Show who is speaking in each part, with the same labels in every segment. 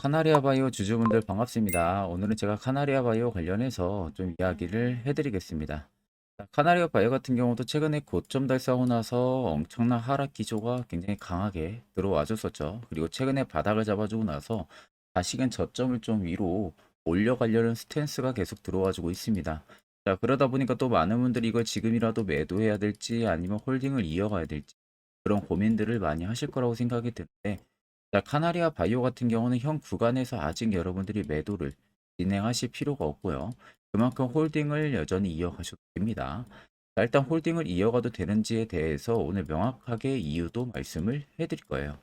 Speaker 1: 자, 카나리아 바이오 주주분들 반갑습니다. 오늘은 제가 카나리아 바이오 관련해서 좀 이야기를 해드리겠습니다. 자, 카나리아 바이오 같은 경우도 최근에 고점 달성하고 나서 엄청난 하락 기조가 굉장히 강하게 들어와 줬었죠. 그리고 최근에 바닥을 잡아주고 나서 다시금 저점을 좀 위로 올려가려는 스탠스가 계속 들어와 주고 있습니다. 자, 그러다 보니까 또 많은 분들이 이걸 지금이라도 매도해야 될지 아니면 홀딩을 이어가야 될지 그런 고민들을 많이 하실 거라고 생각이 드는데 자, 카나리아 바이오 같은 경우는 현 구간에서 아직 여러분들이 매도를 진행하실 필요가 없고요. 그만큼 홀딩을 여전히 이어가셔도 됩니다. 자, 일단 홀딩을 이어가도 되는지에 대해서 오늘 명확하게 이유도 말씀을 해드릴 거예요.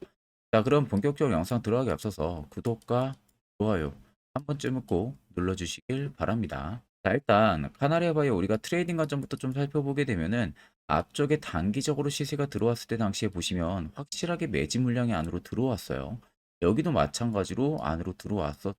Speaker 1: 자, 그럼 본격적으로 영상 들어가기 앞서서 구독과 좋아요 한 번쯤은 꼭 눌러주시길 바랍니다. 자, 일단 카나리아 바이오 우리가 트레이딩 관점부터 좀 살펴보게 되면은 앞쪽에 단기적으로 시세가 들어왔을 때 당시에 보시면 확실하게 매집 물량이 안으로 들어왔어요. 여기도 마찬가지로 안으로 들어왔어.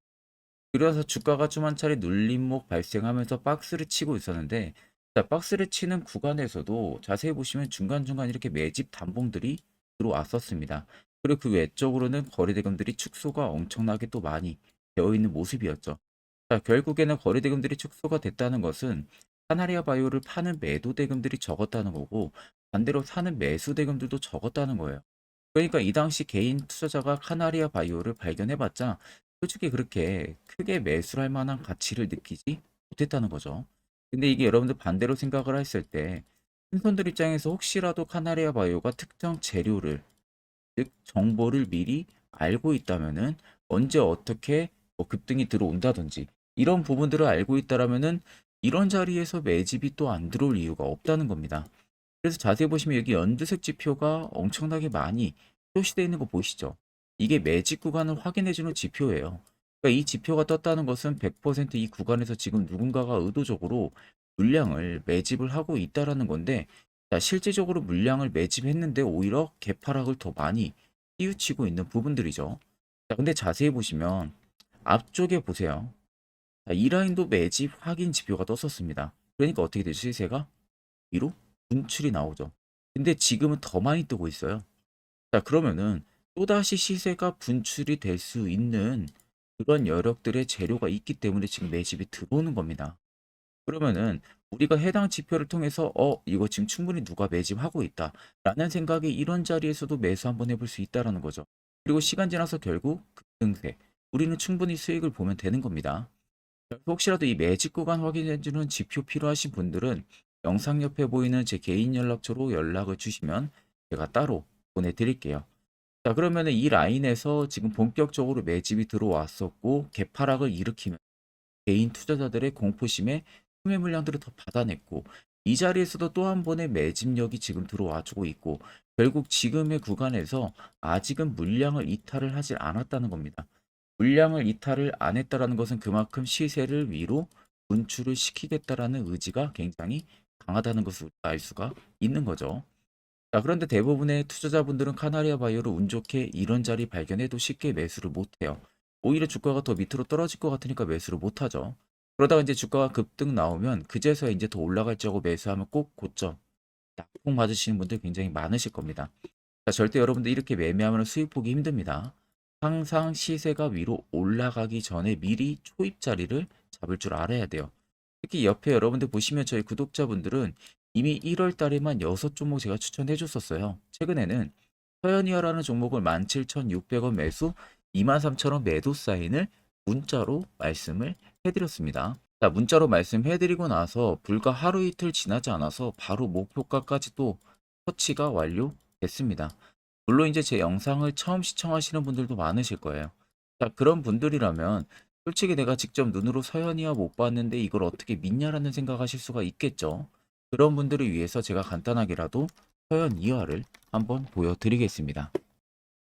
Speaker 1: 그래서 주가가 좀 한 차례 눌림목 발생하면서 박스를 치고 있었는데 자, 박스를 치는 구간에서도 자세히 보시면 중간중간 이렇게 매집 단봉들이 들어왔었습니다. 그리고 그 외적으로는 거래대금들이 축소가 엄청나게 또 많이 되어 있는 모습이었죠. 자, 결국에는 거래대금들이 축소가 됐다는 것은 카나리아 바이오를 파는 매도 대금들이 적었다는 거고 반대로 사는 매수 대금들도 적었다는 거예요. 그러니까 이 당시 개인 투자자가 카나리아 바이오를 발견해봤자 솔직히 그렇게 크게 매수를 할 만한 가치를 느끼지 못했다는 거죠. 근데 이게 여러분들 반대로 생각을 했을 때 신선들 입장에서 혹시라도 카나리아 바이오가 특정 재료를 즉 정보를 미리 알고 있다면은 언제 어떻게 뭐 급등이 들어온다든지 이런 부분들을 알고 있다라면은 이런 자리에서 매집이 또 안 들어올 이유가 없다는 겁니다. 그래서 자세히 보시면 여기 연두색 지표가 엄청나게 많이 표시되어 있는 거 보이시죠? 이게 매집 구간을 확인해주는 지표예요. 그러니까 이 지표가 떴다는 것은 100%이 구간에서 지금 누군가가 의도적으로 물량을 매집을 하고 있다라는 건데, 자, 실제적으로 물량을 매집했는데 오히려 개파락을 더 많이 띄우치고 있는 부분들이죠. 자, 근데 자세히 보시면 앞쪽에 보세요. 자, 이 라인도 매집 확인 지표가 떴었습니다. 그러니까 어떻게 되죠? 시세가 위로 분출이 나오죠. 근데 지금은 더 많이 뜨고 있어요. 자, 그러면은 또다시 시세가 분출이 될 수 있는 그런 여력들의 재료가 있기 때문에 지금 매집이 들어오는 겁니다. 그러면은 우리가 해당 지표를 통해서 어, 이거 지금 충분히 누가 매집하고 있다. 라는 생각이 이런 자리에서도 매수 한번 해볼 수 있다라는 거죠. 그리고 시간 지나서 결국 급등세. 우리는 충분히 수익을 보면 되는 겁니다. 혹시라도 이 매집 구간 확인해주는 지표 필요하신 분들은 영상 옆에 보이는 제 개인 연락처로 연락을 주시면 제가 따로 보내드릴게요. 자, 그러면 이 라인에서 지금 본격적으로 매집이 들어왔었고, 개파락을 일으키면 개인 투자자들의 공포심에 수매 물량들을 더 받아냈고, 이 자리에서도 또 한 번의 매집력이 지금 들어와 주고 있고, 결국 지금의 구간에서 아직은 물량을 이탈을 하지 않았다는 겁니다. 물량을 이탈을 안 했다라는 것은 그만큼 시세를 위로 분출을 시키겠다라는 의지가 굉장히 강하다는 것을 알 수가 있는 거죠. 자, 그런데 대부분의 투자자분들은 카나리아 바이오를 운 좋게 이런 자리 발견해도 쉽게 매수를 못해요. 오히려 주가가 더 밑으로 떨어질 것 같으니까 매수를 못하죠. 그러다가 이제 주가가 급등 나오면 그제서야 이제 더 올라갈지 하고 매수하면 꼭 고점 낙폭 맞으시는 분들 굉장히 많으실 겁니다. 자, 절대 여러분들 이렇게 매매하면 수익 보기 힘듭니다. 항상 시세가 위로 올라가기 전에 미리 초입 자리를 잡을 줄 알아야 돼요. 특히 옆에 여러분들 보시면 저희 구독자분들은 이미 1월 달에만 6종목 제가 추천해 줬었어요. 최근에는 서현이어라는 종목을 17,600원 매수, 23,000원 매도 사인을 문자로 말씀을 해드렸습니다. 자, 문자로 말씀해드리고 나서 불과 하루 이틀 지나지 않아서 바로 목표가까지 또 터치가 완료됐습니다. 물론 이제 제 영상을 처음 시청하시는 분들도 많으실 거예요. 자, 그런 분들이라면 솔직히 내가 직접 눈으로 서현이와 못 봤는데 이걸 어떻게 믿냐라는 생각하실 수가 있겠죠. 그런 분들을 위해서 제가 간단하게라도 서현 이화를 한번 보여드리겠습니다.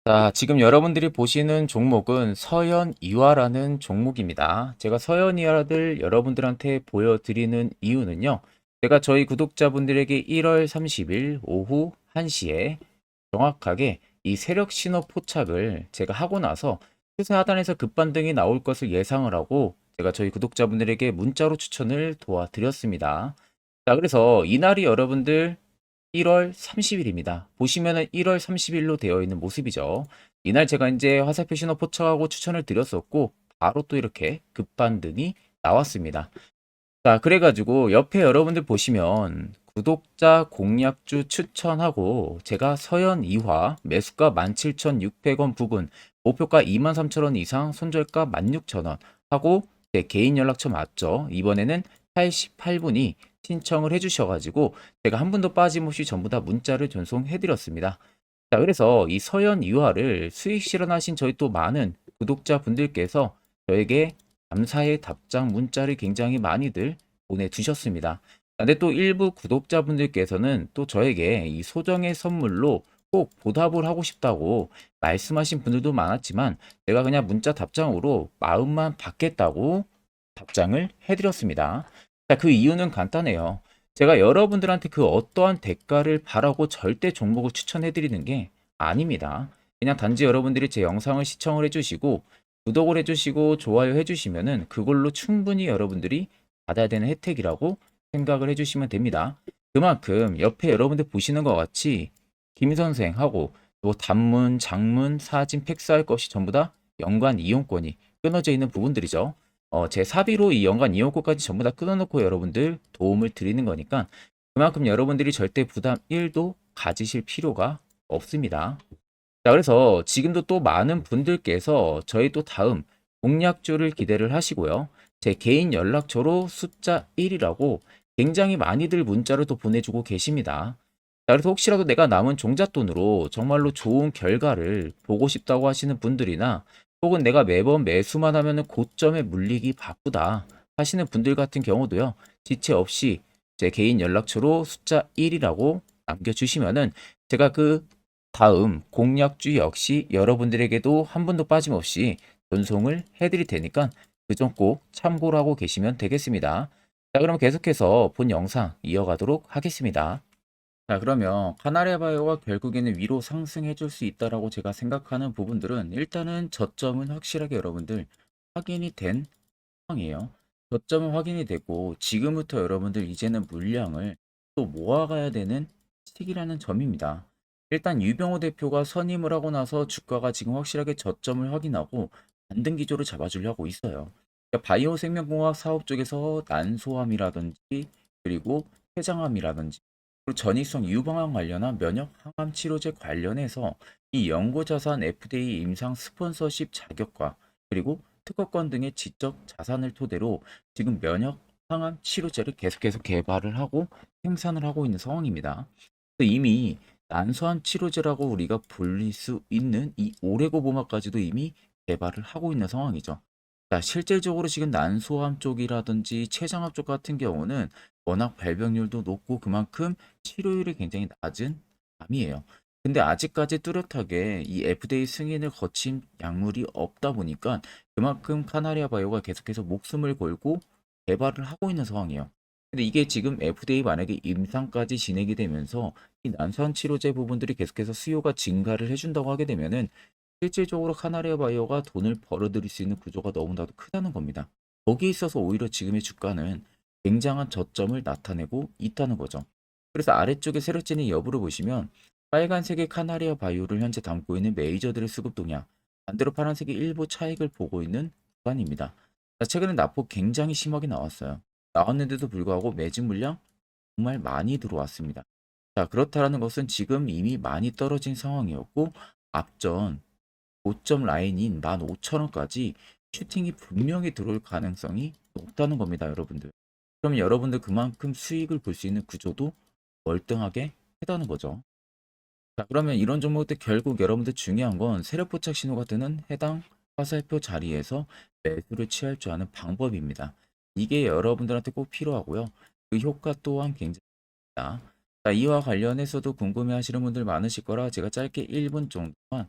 Speaker 1: 자, 지금 여러분들이 보시는 종목은 서현 이화라는 종목입니다. 제가 서현 이화를 여러분들한테 보여드리는 이유는요. 제가 저희 구독자분들에게 1월 30일 오후 1시에 정확하게 이 세력 신호 포착을 제가 하고 나서 추세 하단에서 급반등이 나올 것을 예상을 하고 제가 저희 구독자분들에게 문자로 추천을 도와드렸습니다. 자, 그래서 이날이 여러분들 1월 30일입니다. 보시면은 1월 30일로 되어 있는 모습이죠. 이날 제가 이제 화살표 신호 포착하고 추천을 드렸었고 바로 또 이렇게 급반등이 나왔습니다. 자, 그래가지고 옆에 여러분들 보시면 구독자 공략주 추천하고 제가 서현 2화 매수가 17,600원 부근 목표가 23,000원 이상 손절가 16,000원 하고 제 개인 연락처 맞죠? 이번에는 88분이 신청을 해주셔가지고 제가 한 분도 빠짐없이 전부 다 문자를 전송해드렸습니다. 자, 그래서 이 서현 2화를 수익 실현하신 저희 또 많은 구독자 분들께서 저에게 감사의 답장 문자를 굉장히 많이들 보내주셨습니다. 근데 또 일부 구독자분들께서는 또 저에게 이 소정의 선물로 꼭 보답을 하고 싶다고 말씀하신 분들도 많았지만 제가 그냥 문자 답장으로 마음만 받겠다고 답장을 해드렸습니다. 자, 그 이유는 간단해요. 제가 여러분들한테 그 어떠한 대가를 바라고 절대 종목을 추천해드리는 게 아닙니다. 그냥 단지 여러분들이 제 영상을 시청을 해주시고 구독을 해주시고 좋아요 해주시면은 그걸로 충분히 여러분들이 받아야 되는 혜택이라고 생각을 해주시면 됩니다. 그만큼 옆에 여러분들 보시는 것 같이 김 선생하고 또 단문, 장문, 사진, 팩스할 것이 전부 다 연관 이용권이 끊어져 있는 부분들이죠. 어, 제 사비로 이 연관 이용권까지 전부 다 끊어놓고 여러분들 도움을 드리는 거니까 그만큼 여러분들이 절대 부담 1도 가지실 필요가 없습니다. 자, 그래서 지금도 또 많은 분들께서 저희 또 다음 공략주를 기대를 하시고요. 제 개인 연락처로 숫자 1이라고 굉장히 많이들 문자를 또 보내주고 계십니다. 자, 그래서 혹시라도 내가 남은 종잣돈으로 정말로 좋은 결과를 보고 싶다고 하시는 분들이나 혹은 내가 매번 매수만 하면은 고점에 물리기 바쁘다 하시는 분들 같은 경우도요. 지체 없이 제 개인 연락처로 숫자 1이라고 남겨주시면은 제가 그 다음 공략주 역시 여러분들에게도 한 분도 빠짐없이 전송을 해드릴 테니까 그 점 꼭 참고를 하고 계시면 되겠습니다. 자, 그럼 계속해서 본 영상 이어가도록 하겠습니다. 자, 그러면 카나리아 바이오가 결국에는 위로 상승해 줄 수 있다라고 제가 생각하는 부분들은 일단은 저점은 확실하게 여러분들 확인이 된 상황이에요. 저점은 확인이 되고 지금부터 여러분들 이제는 물량을 또 모아가야 되는 시기라는 점입니다. 일단 유병호 대표가 선임을 하고 나서 주가가 지금 확실하게 저점을 확인하고 반등 기조를 잡아주려고 있어요. 그러니까 바이오 생명공학 사업 쪽에서 난소암이라든지 그리고 췌장암이라든지 그리고 전이성 유방암 관련한 면역 항암 치료제 관련해서 이 연구 자산 FDA 임상 스폰서십 자격과 그리고 특허권 등의 지적 자산을 토대로 지금 면역 항암 치료제를 계속해서 개발을 하고 생산을 하고 있는 상황입니다. 이미 난소암 치료제라고 우리가 불릴 수 있는 이 오레고보마까지도 이미 개발을 하고 있는 상황이죠. 자, 실질적으로 지금 난소암 쪽이라든지 췌장암 쪽 같은 경우는 워낙 발병률도 높고 그만큼 치료율이 굉장히 낮은 암이에요. 근데 아직까지 뚜렷하게 이 FDA 승인을 거친 약물이 없다 보니까 그만큼 카나리아 바이오가 계속해서 목숨을 걸고 개발을 하고 있는 상황이에요. 근데 이게 지금 FDA 만약에 임상까지 진행이 되면서 이 난소암 치료제 부분들이 계속해서 수요가 증가를 해준다고 하게 되면은 실질적으로 카나리아 바이오가 돈을 벌어들일 수 있는 구조가 너무나도 크다는 겁니다. 거기에 있어서 오히려 지금의 주가는 굉장한 저점을 나타내고 있다는 거죠. 그래서 아래쪽에 세력진의 여부를 보시면 빨간색의 카나리아 바이오를 현재 담고 있는 메이저들의 수급 동향, 반대로 파란색이 일부 차익을 보고 있는 구간입니다. 자, 최근에 납폭 굉장히 심하게 나왔어요. 나왔는데도 불구하고 매직 물량 정말 많이 들어왔습니다. 자, 그렇다라는 것은 지금 이미 많이 떨어진 상황이었고 앞전 고점 라인인 15,000원까지 슈팅이 분명히 들어올 가능성이 높다는 겁니다, 여러분들. 그럼 여러분들 그만큼 수익을 볼 수 있는 구조도 월등하게 크다는 거죠. 자, 그러면 이런 종목들 결국 여러분들 중요한 건 세력 포착 신호가 뜨는 해당 화살표 자리에서 매수를 취할 줄 아는 방법입니다. 이게 여러분들한테 꼭 필요하고요. 그 효과 또한 굉장히 니다 자, 이와 관련해서도 궁금해 하시는 분들 많으실 거라 제가 짧게 1분 정도만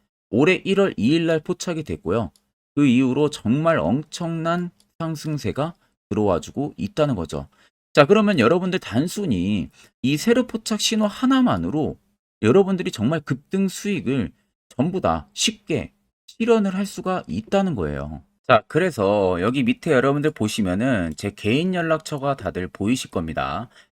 Speaker 1: 올해 1월 2일 날 포착이 됐고요. 그 이후로 정말 엄청난 상승세가 들어와 주고 있다는 거죠. 자, 그러면 여러분들 단순히 이 세로 포착 신호 하나만으로 여러분들이 정말 급등 수익을 전부 다 쉽게 실현을 할 수가 있다는 거예요. 자, 그래서 여기 밑에 여러분들 보시면은 제 개인 연락처가 다들 보이실 겁니다.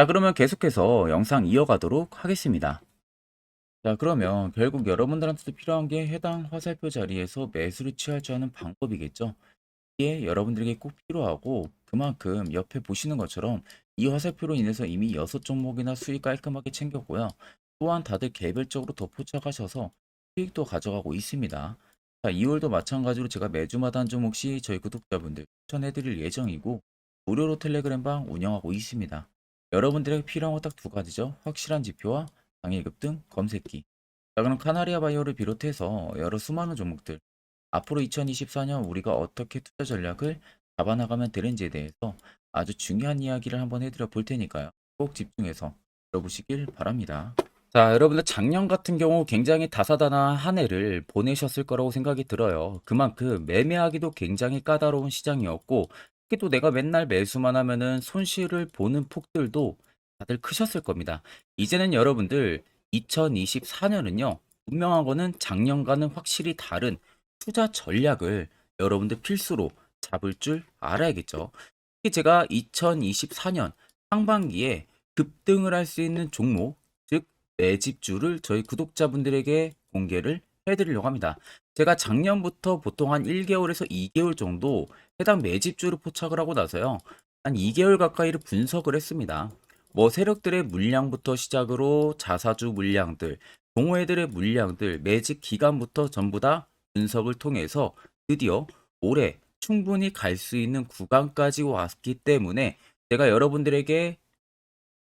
Speaker 1: 자, 그러면 계속해서 영상 이어가도록 하겠습니다. 자, 그러면 결국 여러분들한테도 필요한 게 해당 화살표 자리에서 매수를 취할 줄 아는 방법이겠죠. 이게 여러분들에게 꼭 필요하고 그만큼 옆에 보시는 것처럼 이 화살표로 인해서 이미 6종목이나 수익 깔끔하게 챙겼고요. 또한 다들 개별적으로 더 포착하셔서 수익도 가져가고 있습니다. 자, 2월도 마찬가지로 제가 매주마다 한 종목씩 저희 구독자분들 추천해드릴 예정이고 무료로 텔레그램방 운영하고 있습니다. 여러분들에게 필요한 거딱두 가지죠. 확실한 지표와 당일 급등 검색기. 자, 그럼 카나리아 바이오를 비롯해서 여러 수많은 종목들 앞으로 2024년 우리가 어떻게 투자 전략을 잡아나가면 되는지에 대해서 아주 중요한 이야기를 한번 해드려 볼 테니까요. 꼭 집중해서 들어보시길 바랍니다. 자, 여러분들 작년 같은 경우 굉장히 다사다난한 한 해를 보내셨을 거라고 생각이 들어요. 그만큼 매매하기도 굉장히 까다로운 시장이었고, 특히 또 내가 맨날 매수만 하면은 손실을 보는 폭들도 다들 크셨을 겁니다. 이제는 여러분들 2024년은요, 분명한 거는 작년과는 확실히 다른 투자 전략을 여러분들 필수로 잡을 줄 알아야겠죠. 특히 제가 2024년 상반기에 급등을 할 수 있는 종목, 즉 매집주를 저희 구독자분들에게 공개를 해드리려고 합니다. 제가 작년부터 보통 한 1개월에서 2개월 정도 해당 매집주를 포착을 하고 나서요. 한 2개월 가까이를 분석을 했습니다. 뭐 세력들의 물량부터 시작으로 자사주 물량들, 동호회들의 물량들, 매집 기간부터 전부 다 분석을 통해서 드디어 올해 충분히 갈 수 있는 구간까지 왔기 때문에 제가 여러분들에게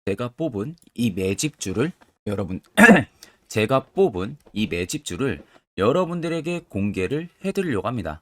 Speaker 1: 제가 뽑은 이 매집주를 여러분 제가 뽑은 이 매집주를 여러분들에게 공개를 해드리려고 합니다.